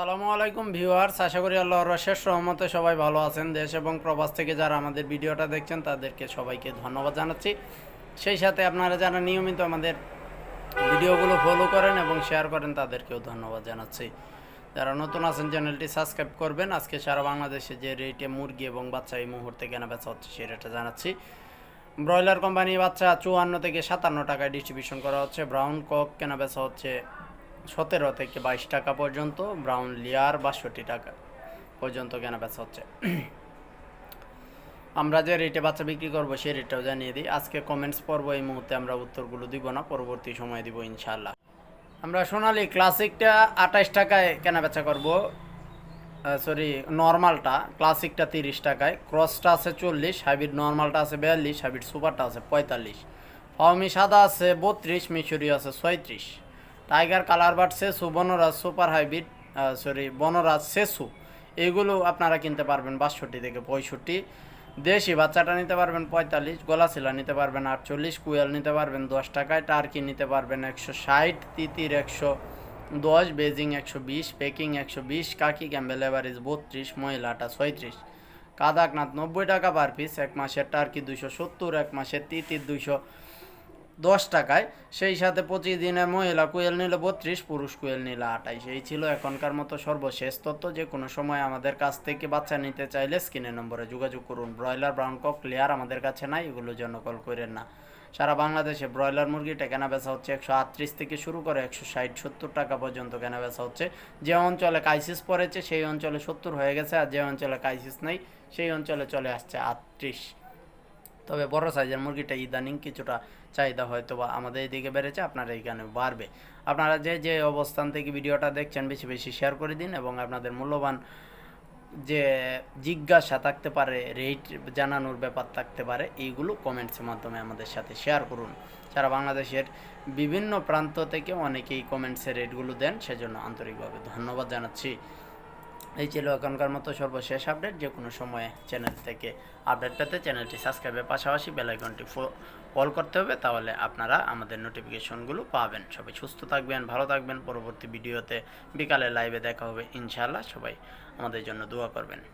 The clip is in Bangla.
আসসালামু আলাইকুম ভিউয়ার্স, আশা করি আল্লাহর রশেষ রহমতে সবাই ভালো আছেন। দেশ এবং প্রবাস থেকে যারা আমাদের ভিডিওটা দেখছেন, তাদেরকে সবাইকে ধন্যবাদ জানাচ্ছি। সেই সাথে আপনারা যারা নিয়মিত আমাদের ভিডিওগুলো ফলো করেন এবং শেয়ার করেন, তাদেরকেও ধন্যবাদ জানাচ্ছি। যারা নতুন আছেন, চ্যানেলটি সাবস্ক্রাইব করবেন। আজকে সারা বাংলাদেশে যে রেটে মুরগি এবং বাচ্চা এই মুহূর্তে কেনা বেচা হচ্ছে সেই রেটটা জানাচ্ছি। ব্রয়লার কোম্পানি বাচ্চা চুয়ান্ন থেকে সাতান্ন টাকায় ডিস্ট্রিবিউশন করা হচ্ছে। ব্রাউন কক কেনা বেচা হচ্ছে সতেরো থেকে বাইশ টাকা পর্যন্ত ব্রাউন লিয়ার বাষট্টি টাকা পর্যন্ত কেনা বেচা হচ্ছে। আমরা যে রেটে বাচ্চা বিক্রি করব সেই রেটটাও জানিয়ে দিই। আজকে কমেন্টস পর্ব এই মুহূর্তে আমরা উত্তরগুলো দিব না, পরবর্তী সময় দিব ইনশাল্লাহ আমরা সোনালি ক্লাসিকটা আঠাশ টাকায় কেনা বেচা করব। সরি নর্মালটা, ক্লাসিকটা তিরিশ টাকায়। ক্রসটা আছে চল্লিশ, হাইব্রিড নর্মালটা আছে বিয়াল্লিশ, হাইব্রিড সুপারটা আছে পঁয়তাল্লিশ। ফাউমি সাদা আছে বত্রিশ মিশরি আছে ছয়ত্রিশ। Tiger colour but সেসু Banraj super hybrid sorry Banraj সেসু এগুলো আপনারা কিনতে পারবেন বাষট্টি থেকে পঁয়ষট্টি। দেশি বাচ্চাটা নিতে পারবেন পঁয়তাল্লিশ গলাশিলা নিতে পারবেন আটচল্লিশ, কুয়েল নিতে পারবেন দশ টাকায়, টার্কি নিতে পারবেন একশো ষাট, তিতির একশো দশ, বেজিং একশো বিশ, পেকিং একশো বিশ, কাকি ক্যাম্বেল এভারেজ বত্রিশ মহিলাটা ছয়ত্রিশ। কাদাকনাথ নব্বই টাকা পার পিস, এক মাসের টার্কি দুশো সত্তর, এক মাসের তিতির দুশো দশ টাকায়, সেই সাথে পঁচিশ দিনের মহিলা কুয়েল নিল বত্রিশ, পুরুষ কুয়েল নিল আটাইশ। এই ছিল এখনকার মতো সর্বশেষ তথ্য। যে কোনো সময় আমাদের কাছ থেকে বাচ্চা নিতে চাইলে স্ক্রিনের নম্বরে যোগাযোগ করুন। ব্রয়লার ব্রাউন কক লেয়ার আমাদের কাছে নাই এগুলোর জন্য কল করেন না। সারা বাংলাদেশে ব্রয়লার মুরগিটা কেনা বেচা হচ্ছে একশো আটত্রিশ থেকে শুরু করে একশো ষাট, সত্তর টাকা পর্যন্ত কেনা বেচা হচ্ছে। যে অঞ্চলে কাইসিস পড়েছে, সেই অঞ্চলে সত্তর হয়ে গেছে, আর যে অঞ্চলে কাইসিস নেই, সেই অঞ্চলে চলে আসছে আটত্রিশ। তবে বড় সাইজের মুরগিটা ইদানিং কিছুটা চাহিদা হয়তো বা আমাদের এদিকে বেড়েছে, আপনারা এইখানে বাড়বে। আপনারা যে যে অবস্থান থেকে ভিডিওটা দেখছেন, বেশি বেশি শেয়ার করে দিন এবং আপনাদের মূল্যবান যে জিজ্ঞাসা থাকতে পারে রেট জানানোর ব্যাপার থাকতে পারে, এইগুলো কমেন্টসের মাধ্যমে আমাদের সাথে শেয়ার করুন। সারা বাংলাদেশের বিভিন্ন প্রান্ত থেকে অনেকেই কমেন্টসের রেটগুলো দেন, সেজন্য আন্তরিকভাবে ধন্যবাদ জানাচ্ছি। এই ছিল এখনকার মতো সর্বশেষ আপডেট। যে কোনো সময়ে চ্যানেল থেকে আপডেট পেতে চ্যানেলটি সাবস্ক্রাইবের পাশাপাশি বেলাইকনটি কল করতে হবে, তাহলে আপনারা আমাদের নোটিফিকেশনগুলো পাবেন। সবাই সুস্থ থাকবেন, ভালো থাকবেন। পরবর্তী ভিডিওতে বিকালে লাইভে দেখা হবে, ইনশাআল্লাহ সবাই আমাদের জন্য দোয়া করবেন।